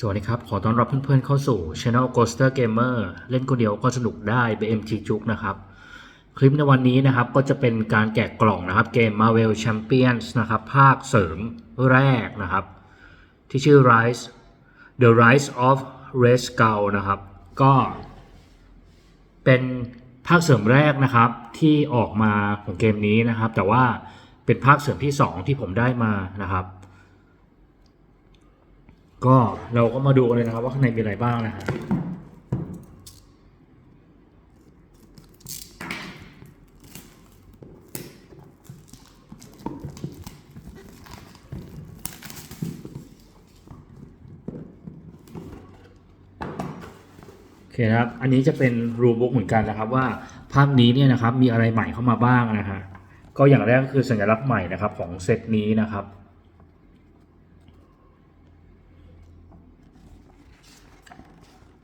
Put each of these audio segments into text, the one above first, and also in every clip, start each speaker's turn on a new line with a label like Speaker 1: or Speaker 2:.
Speaker 1: สวัสดีครับ ขอต้อนรับเพื่อนๆเข้าสู่ Channel Ghoster Gamer เล่นคนเดียวก็สนุกได้ BMT จุกนะครับ คลิปในวันนี้นะครับก็จะเป็นการแกะกล่องนะครับ เกม Marvel Champions นะครับ ภาคเสริมแรกนะครับ ที่ชื่อ Rise The Rise of Red Skull นะครับ ก็เป็นภาคเสริมแรกนะครับที่ออกมาของเกมนี้นะครับ แต่ว่าเป็นภาคเสริมที่ 2 ที่ผมได้มานะครับ ก็เราก็มาดูกันเลยนะครับ ว่าข้างในมีอะไรบ้างนะฮะโอเคครับ อันนี้จะเป็นรูบุ๊กเหมือนกันนะครับ ว่าภาคนี้เนี่ยนะครับมีอะไรใหม่เข้ามาบ้างนะฮะ ก็อย่างแรกก็คือสัญลักษณ์ใหม่นะครับของเซตนี้นะครับ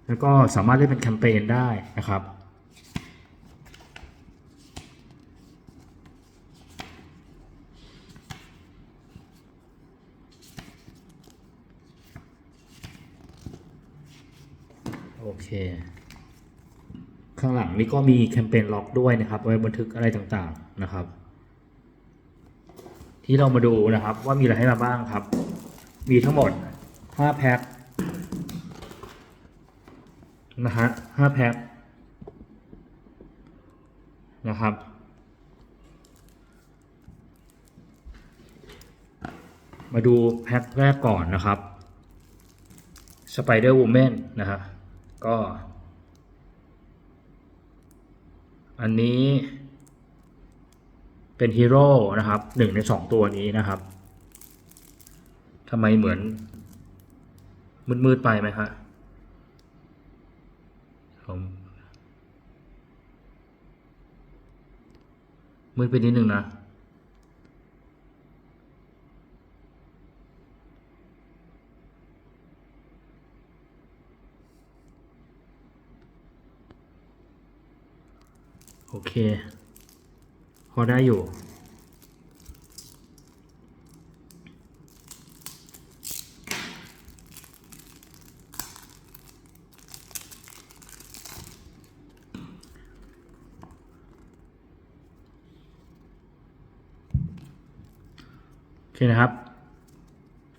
Speaker 1: แล้วก็สามารถเล่นเป็นแคมเปญได้นะครับ โอเค ข้างหลังนี่ก็มีแคมเปญล็อกด้วยนะครับ ไว้บันทึกอะไรต่างๆนะครับ ที่เรามาดูนะครับว่ามีอะไรให้มาบ้างครับ มีทั้งหมด 5 แพ็ค นะฮะ5แพ็คนะครับ มาดูแพ็คแรกก่อนนะครับ Spider Woman นะฮะก็ อันนี้เป็นฮีโร่นะครับหนึ่งในสองตัวนี้นะครับทำไมเหมือนมืดๆไปไหมฮะ ผมมืดไปนิดนึงนะโอเค พอได้อยู่ เคนะครับ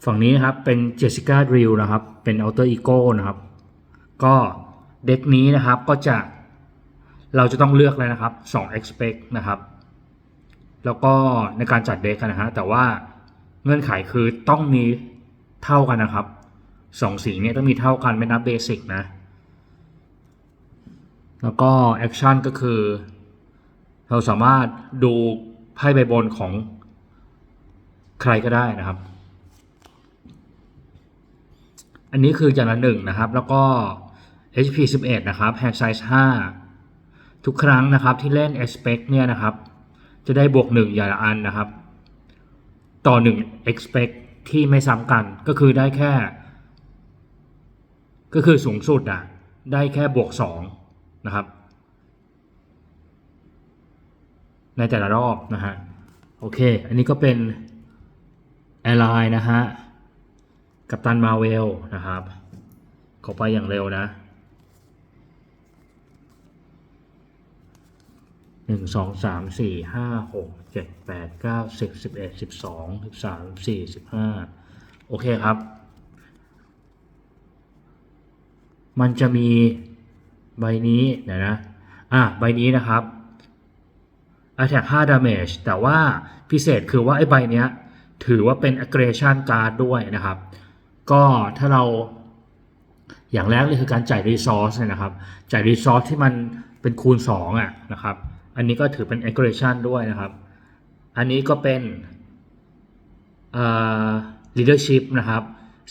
Speaker 1: ฝั่งนี้นะครับเป็นเจสสิก้าดริลนะครับ เป็นอัลเตอร์อีโก้นะครับ ก็เด็กนี้นะครับก็จะเราจะต้องเลือกเลยนะครับ2 expect นะครับ แล้วก็ในการจัดเด็กนะฮะแต่ว่าเงื่อนไขคือต้องมีเท่ากันนะครับสองสีเนี่ยต้องมีเท่ากันไม่นับเบสิกนะ แล้วก็แอคชั่นก็คือ เราสามารถดูไพ่ใบบนของ ใครก็ได้นะครับ อันนี้คืออย่างละหนึ่งนะครับ แล้วก็ HP 11 นะครับ Hand Size 5 ทุกครั้งนะครับที่เล่น expect เนี่ยนะครับ จะได้บวกหนึ่งอย่างละอันนะครับ ต่อหนึ่ง expect ที่ไม่ซ้ำกันก็คือได้แค่ ก็คือสูงสุดอะได้แค่บวกสองนะครับ ในแต่ละรอบนะฮะโอเค อันนี้ก็เป็น Ally นะฮะ กัปตันมาเวลนะครับขอไปอย่างเร็วนะหนึ่งสองสามสี่ห้าหกเจ็ดแปดเก้าสิบสิบเอ็ดสิบสองสิบสามสี่สิบห้าโอเคครับ มันจะมีใบนี้เดี๋ยวนะ อะ ใบนี้นะครับ attack 5 damage แต่ว่าพิเศษคือว่าไอ้ใบเนี้ย ถือว่าเป็น aggression card ด้วยนะครับ ก็ถ้าเราอย่างแรกเลยคือการจ่าย resource นะครับ จ่าย resource ที่มันเป็นคูณ2อะนะครับ อันนี้ก็ถือเป็น aggression ด้วยนะครับ อันนี้ก็เป็น leadership นะครับ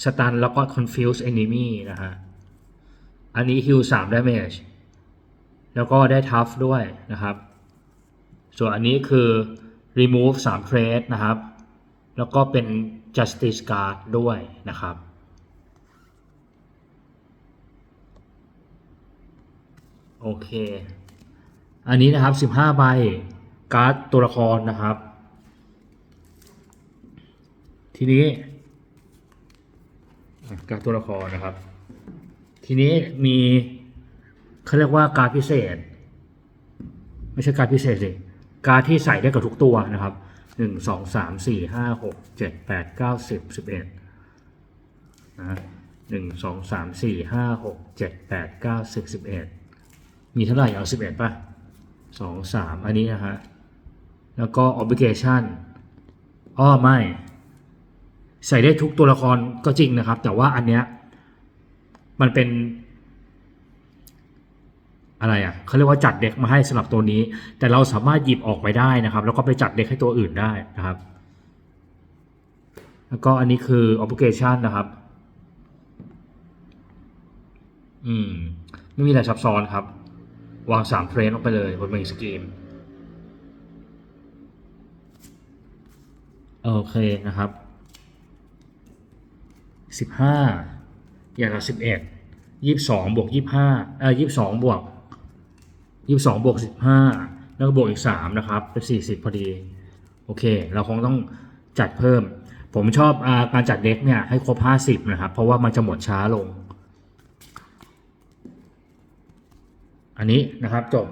Speaker 1: stun แล้วก็ confuse enemy นะฮะ อันนี้ heal 3 damage แล้วก็ได้ tough ด้วยนะครับ ส่วนอันนี้คือ remove 3 trade นะครับ แล้วก็เป็น justice guard ด้วยนะครับ โอเค อันนี้นะครับ 15 ใบ การ์ดตัวละครนะครับ ทีนี้ การ์ดตัวละครนะครับ ทีนี้มีเขาเรียกว่าการ์ดพิเศษ ไม่ใช่การ์ดพิเศษสิ การ์ดที่ใส่ได้กับทุกตัวนะครับ หนึ่งสองสามสี่ห้าหกเจ็ดแปดเก้าสิบสิบเอ็ดนะหนึ่งสองสามสี่ห้าหกเจ็ดแปดเก้าสิบสิบเอ็ดมีเท่าไหร่เอาสิบเอ็ดป่ะสองสามอันนี้นะฮะแล้วก็ obligation อ้อไม่ ใส่ได้ทุกตัวละครก็จริงนะครับ แต่ว่าอันเนี้ยมันเป็น อะไรอะเขาเรียกว่าจัดเด็กมาให้สำหรับตัวนี้ แต่เราสามารถหยิบออกไปได้นะครับ แล้วก็ไปจัดเด็กให้ตัวอื่นได้นะครับ แล้วก็อันนี้คือ obligation นะครับ อืม ไม่มีอะไรซับซ้อนครับ วางสามเทรนลงไปเลยบนเมนสกรีมโอเคนะครับสิบห้าอย่างละสิบเอ็ดยี่สิบสองบวกยี่ห้าเอ่อยี่สิบสองบวก ยี่สิบสองบวกสิบห้าแล้วก็บวกอีกสามนะครับเป็นสี่สิบพอดี โอเค เราคงต้องจัดเพิ่ม ผมชอบอาการจัดเด็กเนี่ยให้ครบห้าสิบนะครับ เพราะว่ามันจะหมดช้าลง อันนี้นะครับจบ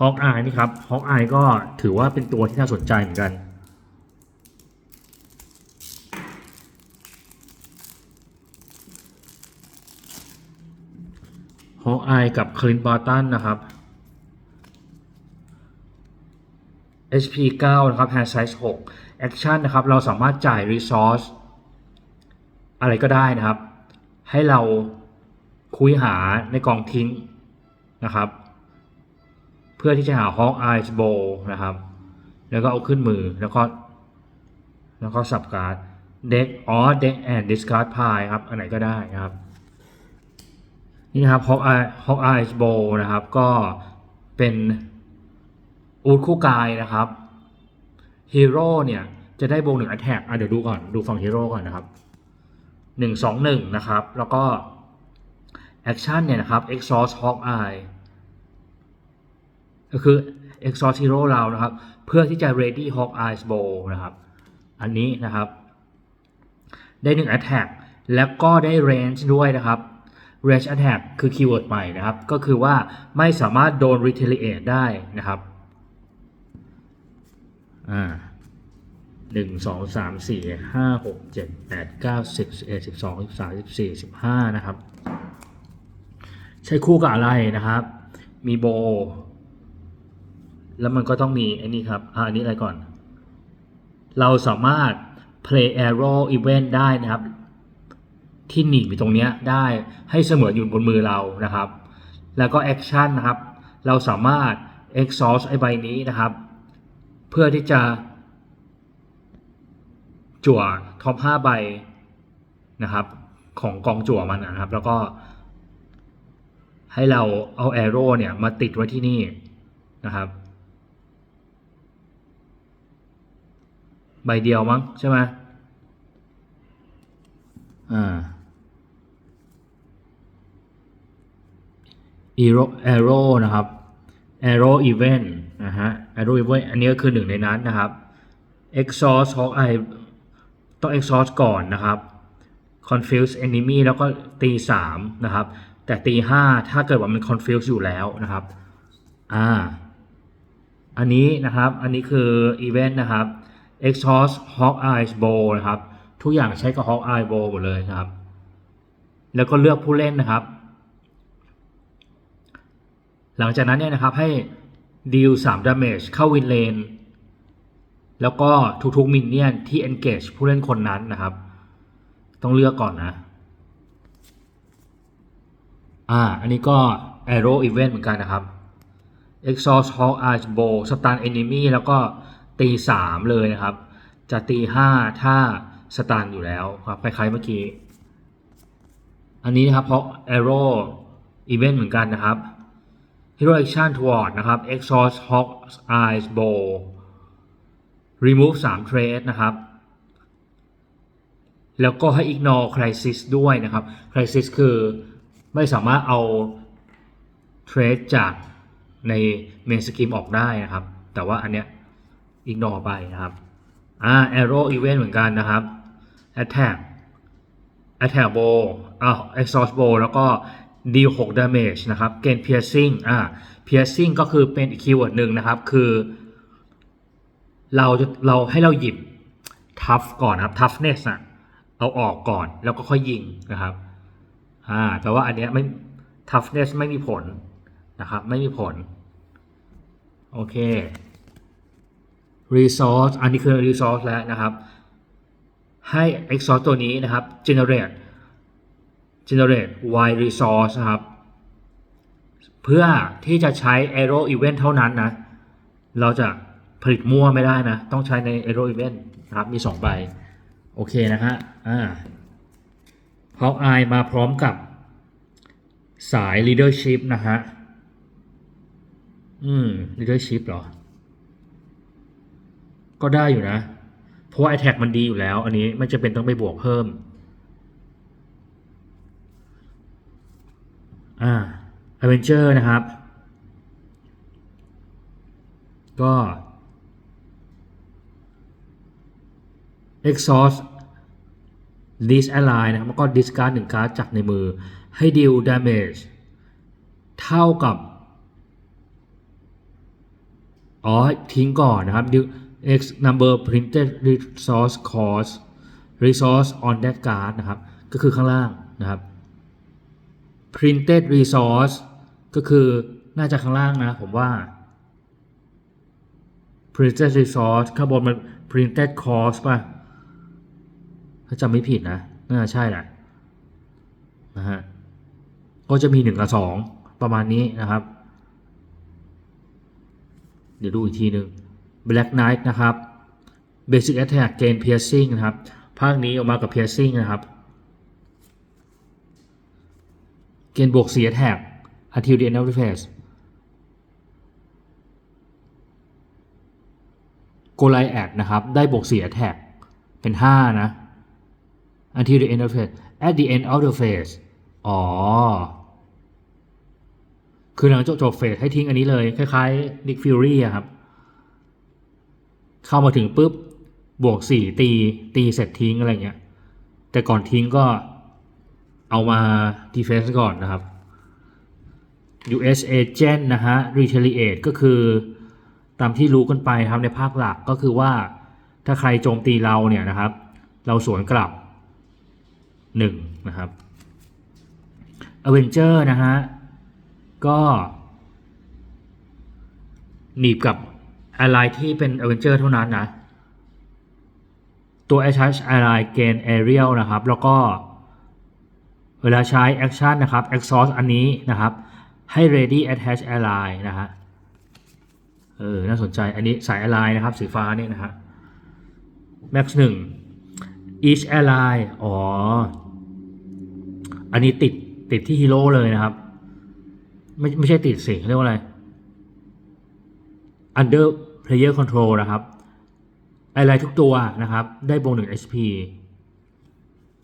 Speaker 1: ฮอกอายนี่ครับฮอกอายก็ถือว่าเป็นตัวที่น่าสนใจเหมือนกันฮอกอายกับคลินบาร์ตันนะครับ HP 9 นะครับ Hand Size 6 Action นะครับ เราสามารถจ่าย Resource อะไรก็ได้นะครับ ให้เราคุยหาในกองทิ้งนะครับ เพื่อที่จะหา Hawk Eyes Bow นะครับ แล้วก็เอาขึ้นมือแล้วก็ แล้วก็สับการ์ดเด็กอ๋อเด็กแอนด์ดิสการ์ดพายครับ อันไหนก็ได้นะครับ นี่นะครับ Hawk Eye Hawk Eyes Bow นะครับ ก็เป็น อูดคู่กายนะครับฮีโร่เนี่ยจะได้โบหนึ่งแอั t แทกอะเดี๋ยวดูก่อนดูฝั่งฮีโร่ก่อนนะครับหนึ่งสองหนึ่งนะครับ แล้วก็แอคชั่นเนี่ยนะครับ exhaust hawk eye ก็คือ exhaust hero เรานะครับ เพื่อที่จะ ready hawk eyes bow นะครับ อันนี้นะครับ ได้หนึ่ง attack แล้วก็ได้ range ด้วยนะครับ range attack คือคีย์เวิร์ดใหม่นะครับ ก็คือว่าไม่สามารถโดน retaliate ได้นะครับ อ่าหนึ่งสองสามสี่ห้าหกเจ็ดแปดเก้าสิบสิบเอ็ดสิบสองสิบสามสิบสี่สิบห้านะครับ ใช้คู่กับอะไรนะครับ มีโบ แล้วมันก็ต้องมีไอ้นี่ครับอ่าอันนี้อะไรก่อน เราสามารถ play arrow event ได้นะครับ ที่หนีบอยู่ตรงเนี้ยได้ให้เสมออยู่บนมือเรานะครับ แล้วก็ action นะครับ เราสามารถ exhaust ไอ้ใบนี้นะครับ เพื่อที่จะ จั่วท็อป5ใบนะครับ ของกองจั่วมันนะครับ แล้วก็ ให้เราเอาแอโร่เนี่ยมาติดไว้ที่นี่นะครับ ใบเดียวมั้งใช่ไหมอ่า Arrow Arrow นะครับ Arrow Event นะฮะ Arrow Event อันนี้ก็คือหนึ่งในนั้นนะครับ Exhaust Hawk Eye ต้อง Exhaust ก่อนนะครับ Confuse Enemy แล้วก็ตี3นะครับ แต่ตี5ถ้าเกิดว่ามัน Confuse อยู่แล้วนะครับอ่าอันนี้นะครับ อันนี้คือ Event นะครับ Exhaust Hawk Eye Bow นะครับ ทุกอย่างใช้กับ Hawk Eye Bow หมดเลยนะครับ แล้วก็เลือกผู้เล่นนะครับ หลังจากนั้นเนี่ยนะครับให้ดีล3 damage เข้าวินเลน แล้วก็ทุกๆมินเนี่ยนที่ engage ผู้เล่นคนนั้นนะครับ ต้องเลือกก่อนนะ อ่า อันนี้ก็ arrow event เหมือนกันนะครับ exhaust hawk eyes bow stun enemy แล้วก็ตี 3 เลยนะครับ จะตี 5 ถ้าสตันอยู่แล้วครับคล้ายๆเมื่อกี้ อันนี้นะครับเพราะ arrow event เหมือนกันนะครับ Hero Action Toward นะครับ Exhaust Hawk Eyes Bow Remove 3 Trace นะครับ แล้วก็ให้ Ignore Crisis ด้วยนะครับ Crisis คือไม่สามารถเอา Trace จากใน Main Scheme ออกได้นะครับ แต่ว่าอันเนี้ย Ignore ไปนะครับอ่า Arrow Event เหมือนกันนะครับ Attack attack bow อ้าว exhaust bow แล้วก็ deal 6 damage นะครับ gain piercing อ่า piercing ก็คือเป็นอีกคีย์เวิร์ดหนึ่งนะครับ คือ เราจะเราให้เราหยิบ tough ก่อนนะครับ toughness อะเอาออกก่อนแล้วก็ค่อยยิงนะครับอ่าแต่ว่าอันเนี้ยไม่ toughness ไม่มีผลนะครับ ไม่มีผล โอเค resource อันนี้คือ resource แล้วนะครับ ให้ exhaust ตัวนี้นะครับ generate generate y resource นะครับ เพื่อที่จะใช้ arrow event เท่านั้นนะ เราจะผลิตมั่วไม่ได้นะ ต้องใช้ใน arrow event นะครับ มี 2 ใบ โอเคนะฮะ อ่า h a w i มาพร้อมกับสาย leadership นะฮะ อืม leadership เหรอ ก็ได้อยู่นะ เพราะว่า attack มันดีอยู่แล้ว อันนี้ไม่จะเป็นต้องไปบวกเพิ่ม อ่าอเวนเจอร์นะครับ ก็ exhaust list ally นะครับแล้วก็ discard งการ์ดจากในมือ ให้ดิว damage เท่ากับ อ๋อ ทิ้งก่อนนะครับ deal x number printed resource cost resource on that card นะครับ ก็คือข้างล่างนะครับ printed resource ก็คือน่าจะข้างล่างนะผมว่า printed resource ข้างบนมัน printed cost ป่ะ ถ้าจำไม่ผิดนะน่าจะใช่แหละนะฮะก็จะมี 1 กับ 2 ประมาณนี้นะครับ เดี๋ยวดูอีกทีหนึ่ง Black Knight นะครับ Basic Attack Gain Piercing นะครับ ภาคนี้ออกมากับ Piercing นะครับ เกณฑ์บวก 4 attack until the end of the phase โกไลแอดนะครับ ได้บวก 4 attack เป็น 5 นะ until the end of the phase at the end of the phase อ๋อ คือหลังจบจบเฟสให้ทิ้งอันนี้เลย คล้ายๆ Nick Fury อะครับ เข้ามาถึงปุ๊บบวก 4 ตี ตีเสร็จทิ้งอะไรเงี้ย แต่ก่อนทิ้งก็ เอามา defense ก่อนนะครับ US agent นะฮะ retaliate ก็คือตามที่รู้กันไปครับในภาคหลักก็คือว่าถ้าใครโจมตีเราเนี่ยนะครับ เราสวนกลับ1นะครับ Avenger นะฮะ ก็หนีบกับอะไรที่เป็น Avenger เท่านั้นนะ ตัว Attach Ally Gain Aerial นะครับ แล้วก็ เวลาใช้ Action นะครับ Exhaust อันนี้นะครับ ให้ Ready Attach Ally นะฮะ เออ น่าสนใจ อันนี้สาย Ally นะครับ สีฟ้านี่นะฮะ Max 1 Each Ally อ๋อ อันนี้ติดติดที่ฮีโร่เลยนะครับ ไม่ไม่ใช่ติดสิเรียกว่าอะไร under player control นะครับอะไรทุกตัวนะครับ ได้บวกหนึ่ง HP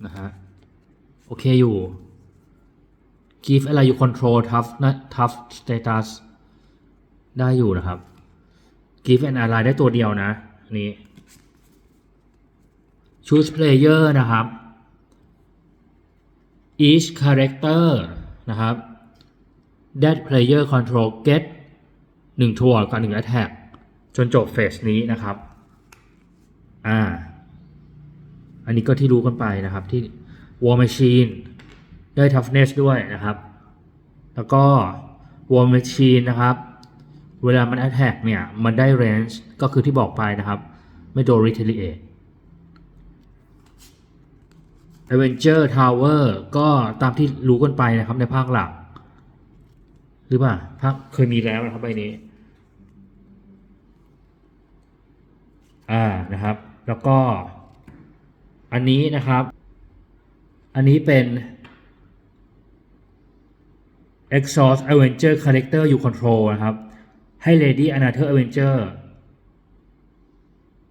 Speaker 1: นะฮะ โอเคอยู่ give อะไรอยู่ control tough นะ tough status ได้อยู่นะครับ give an ally ได้ตัวเดียวนะนนี้ choose player นะครับ each character นะครับ that player control get 1ทัวร์กับ1 attack จนจบเฟสนี้นะครับ อ่า อันนี้ก็ที่รู้กันไปนะครับที่ War Machine ได้ Toughness ด้วยนะครับ แล้วก็ War Machine นะครับ เวลามัน attack เนี่ย มันได้ range ก็คือที่บอกไปนะครับ ไม่โดน retaliate Avenger Tower ก็ตามที่รู้กันไปนะครับในภาคหลัก หรือเปล่าภาคเคยมีแล้วนะครับใบนี้ อ่านะครับ แล้วก็ อันนี้นะครับ อันนี้เป็น Exhaust Avenger Character You Control นะครับ ให้ Lady Another Avenger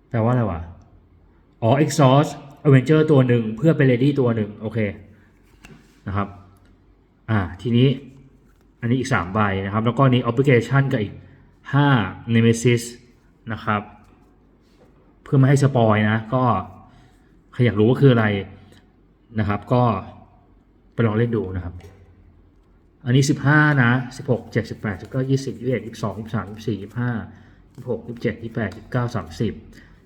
Speaker 1: แปลว่าอะไรวะ อ๋อ Exhaust Avenger ตัวหนึ่งเพื่อเป็น Lady ตัวหนึ่งโอเค นะครับ อ่า ทีนี้ อันนี้อีก 3 ใบนะครับ แล้วก็นี้ Obligation กับอีก 5 Nemesis นะครับ เพื่อไม่ให้สปอยนะ ก็ใครอยากรู้ว่าคืออะไร นะครับ ก็ไปลองเล่นดูนะครับ อันนี้สิบห้านะสิบหกเจ็ดสิบแปดสิบเก้ายี่สิบยี่สิบเอ็ดยี่สิบสองยี่สามยี่สี่ยี่ห้ายี่หกยี่เจ็ดยี่แปดยี่สิบเก้าสามสิบ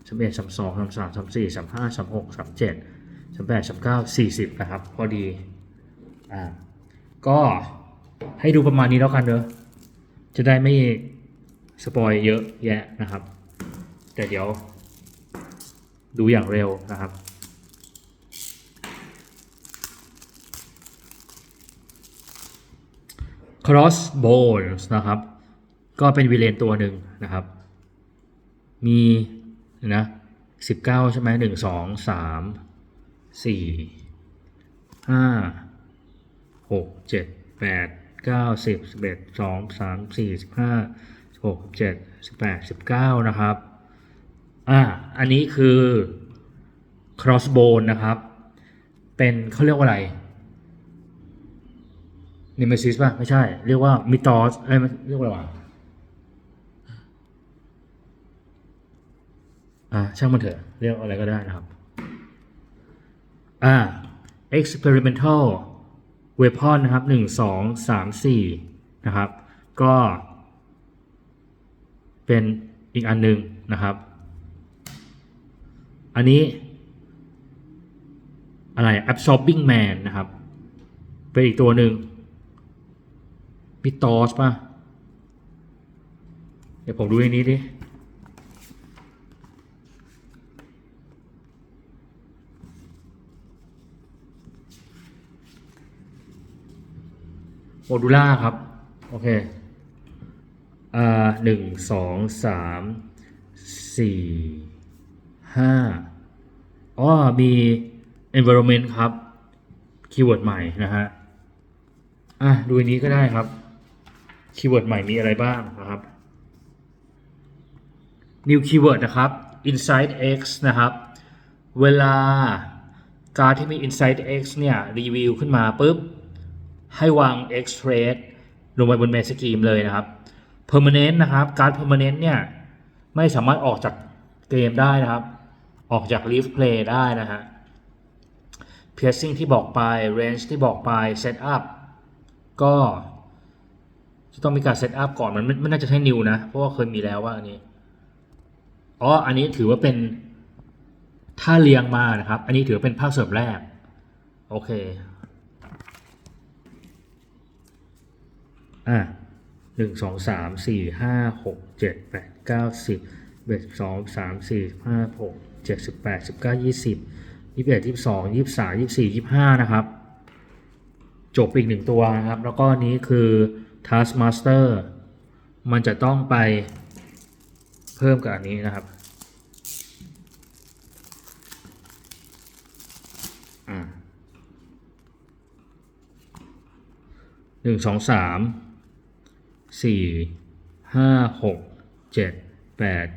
Speaker 1: สามเอ็ดสามสองสามสามสามสี่สามห้าสามหกสามเจ็ดสามแปดสามเก้าสี่สิบนะครับ พอดี อ่า ก็ให้ดูประมาณนี้แล้วกันเนอะจะได้ไม่สปอยเยอะแยะนะครับ แต่เดี๋ยวดูอย่างเร็วนะครับ crossbones นะครับ ก็เป็นวิเลนตัวหนึ่งนะครับ มีนะสิบเก้าใช่ไหมหนึ่งสองสามสี่ห้าหกเจ็ดแปดเก้าสิบสิบเอ็ดสองสามสี่สิบห้าหกเจ็ดสิบแปดสิบเก้านะครับ อ่า อันนี้คือ crossbone นะครับ เป็นเขาเรียกว่าอะไร นิมซิสป่ะ ไม่ใช่ เรียกว่ามิตอสเอ้ยมันเรียกว่าอะไรวะอ่าช่างมันเถอะ เรียกอะไรก็ได้นะครับ อ่า experimental weapon นะครับหนึ่งสองสามสี่นะครับ ก็ เป็นอีกอันหนึ่งนะครับ อันนี้ อะไร absorbing man นะครับ เป็นอีกตัวหนึ่ง มีตอสป่ะ เดี๋ยวผมดูในนี้ดิโมดูล่าครับ โอเคอ่าหนึ่งสองสามสี่ห้าอ๋อมี environment ครับ คีย์เวิร์ดใหม่นะฮะ อะ ดูอันนี้ก็ได้ครับ คีย์เวิร์ดใหม่มีอะไรบ้างนะครับ new keyword นะครับ inside x นะครับ เวลาการที่มี inside x เนี่ยรีวิวขึ้นมาปุ๊บ ให้วาง x trade ลงไปบน main scheme เลยนะครับ permanent นะครับ การ permanent เนี่ย ไม่สามารถออกจากเกมได้นะครับ ออกจาก leave play ได้นะฮะ piercing ที่บอกไป range ที่บอกไป set up ก็ จะต้องมีการเซตอัพก่อนมันไม่น่าจะใช่นิวนะ เพราะว่าเคยมีแล้วว่าอันนี้อ๋ออันนี้ถือว่าเป็นถ้าเรียงมานะครับ อันนี้ถือว่าเป็นภาคเสริมแรก โอเคอะหนึ่งสองสามสี่ห้าหกเจ็ดแปดเก้าสิบเอ็ดสองสามสี่ห้าหกเจ็ดสิบแปดสิบเก้ายี่สิบยี่สิบเอ็ดยี่สิบสองยี่สิบสามยี่สิบสี่ยี่สิบห้านะครับ จบอีกหนึ่งตัวนะครับ แล้วก็นี้คือ Taskmaster มันจะต้องไปเพิ่มกับอันนี้นะครับหนึ่งสองสามสี่ห้าหกเจ็ดแปด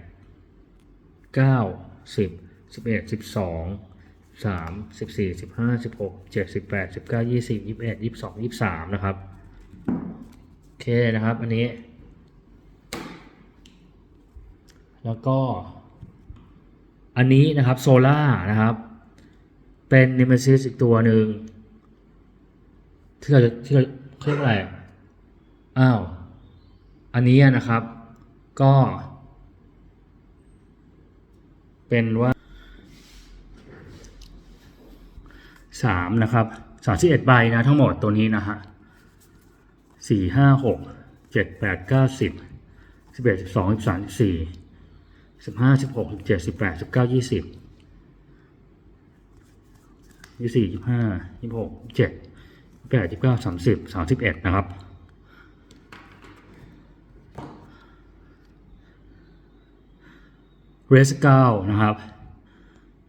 Speaker 1: เก้าสิบสิบเอ็ดสิบสองสามสิบสี่สิบห้าสิบหกเจ็ดสิบแปดสิบเก้ายี่สิบยี่สิบเอ็ดยี่สิบสองยี่สิบสามนะครับ อเคนะครับ อันนี้ แล้วก็ อันนี้นะครับโซล่านะครับ เป็นนิมซิสอีกตัวหนึ่งที่เราจะที่เราเขาเรียกว่อะไรอ้าวอันนี้นะครับ ก็ เป็นว่าสามนะครับสามสิบเอ็ดใบนะทั้งหมดตัวนี้นะฮะ สี่ห้าหกเจ็ดแปดเก้าสิบสิบเอ็ดสิบสองสิบสามสิบสี่สิบห้าสิบหกสิบเจ็ดสิบแปดสิบเก้ายี่สิบยี่สี่ยี่ห้ายี่หกเจ็ดแปดยี่เก้าสามสิบสามสิบเอ็ดนะครับ เรสเก้านะครับ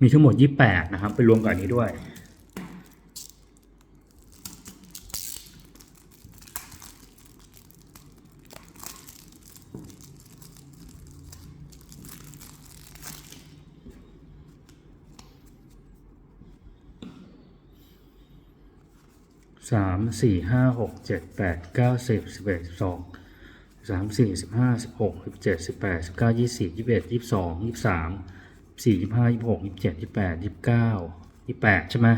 Speaker 1: มีทั้งหมด28นะครับ ไปรวมกับอันนี้ด้วย สามสี่ห้าหกเจ็ดแปดเก้าสิบสิบเอ็ดสิบสองสามสี่สิบห้าสิบหกสิบเจ็ดสิบแปดสิบเก้ายี่สิบยี่สิบเอ็ดยี่สิบสองยี่สิบสามสี่ยี่สิบห้ายี่สิบหกยี่สิบเจ็ดยี่สิบแปดยี่สิบเก้ายี่สิบแปดใช่ไหม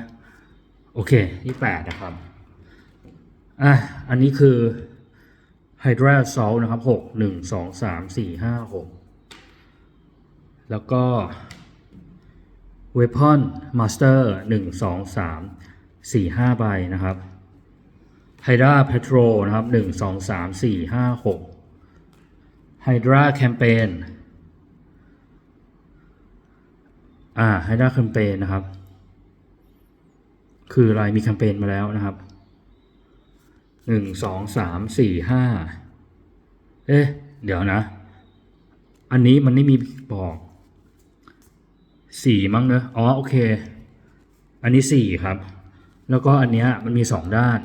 Speaker 1: โอเคที่แปดนะครับอะอันนี้คือ Hydra Salt นะครับหกหนึ่งสองสามสี่ห้าหกแล้วก็ Weapon Master หนึ่งสองสามสี่ห้าใบนะครับ Hydra Patrol นะครับหนึ่งสองสามสี่ห้าหก Hydra Campaign อ่า Hydra Campaign นะครับ คืออะไรมีแคมเปญมาแล้วนะครับหนึ่งสองสามสี่ห้าเอ๊ะ เดี๋ยวนะ อันนี้มันไม่มีบอกสี่มั้งเนอะอ๋อ โอเค อันนี้สี่ครับ แล้วก็อันเนี้ยมันมีสองด้าน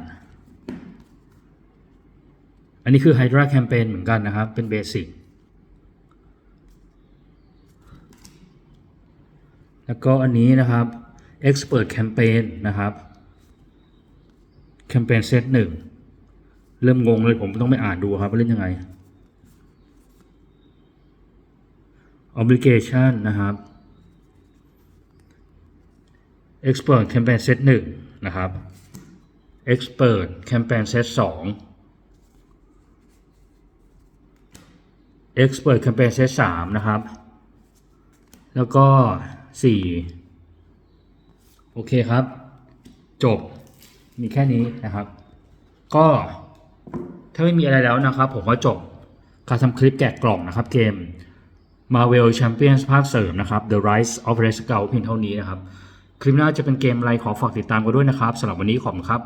Speaker 1: อันนี้คือ Hydra Campaign เหมือนกันนะครับ เป็นเบสิกแล้วก็อันนี้นะครับ Expert Campaign นะครับ Campaign Set 1 เริ่มงงเลยผมต้องไปอ่านดูครับว่าเล่นยังไง Obligation นะครับ Expert Campaign Set 1 นะครับ Expert Campaign Set 2 Expert Campaign Set สามนะครับ แล้วก็สี่โอเคครับ จบมีแค่นี้นะครับ ก็ถ้าไม่มีอะไรแล้วนะครับ ผมก็จบการทำคลิปแกะกล่องนะครับเกม Marvel Champions ภาคเสริมนะครับ The Rise of Red Skull เพียงเท่านี้นะครับ คลิปหน้าจะเป็นเกมอะไรขอฝากติดตามกันด้วยนะครับสำหรับวันนี้ขอบคุณครับ